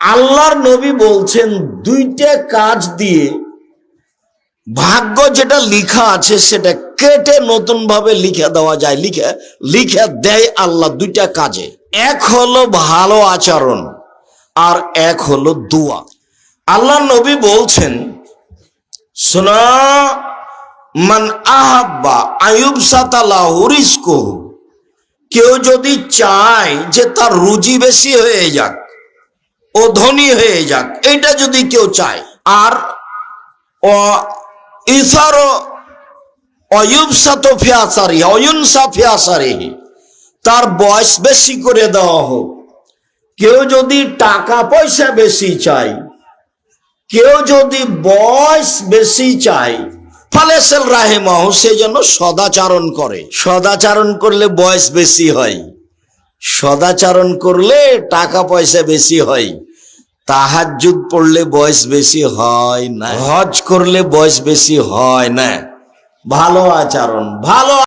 আল্লাহর নবী বলছেন, দুইটা কাজ দিয়ে ভাগ্য যেটা লিখা আছে সেটা কেটে নতুন ভাবে লিখে দেওয়া যায়। লিখে লিখে দেয় আল্লাহ দুইটা কাজে। এক হলো ভালো আচরণ, আর এক হলো দোয়া। আল্লাহ নবী বলছেন, শোনা, মান আহাব্বা আয়ুব সাতালাহু রিস্কহু কেউ যদি চায় যে তার রুজি বেশি হয়ে যাক ও ধনী হয়ে যাক, এটা যদি কেউ চায়। আর ও ইসার অয়ুবসাত ফিয়াসারি অয়ুনসা ফিয়াসারি তার বয়স বেশি করে দেওয়া হোক। কেউ যদি টাকা পয়সা বেশি চায়, কেউ যদি বয়স বেশি চায় ফালেসেল রাহেমাহ, সে যেন সদাচারণ করে। সদাচারণ করলে বয়স বেশি হয়। সদাচারণ করলে টাকা পয়সা বেশি হয়। তাহাজুদ পড়লে বয়স বেশি হয় না। হজ করলে বয়স বেশি হয় না। ভালো আচরণ, ভালো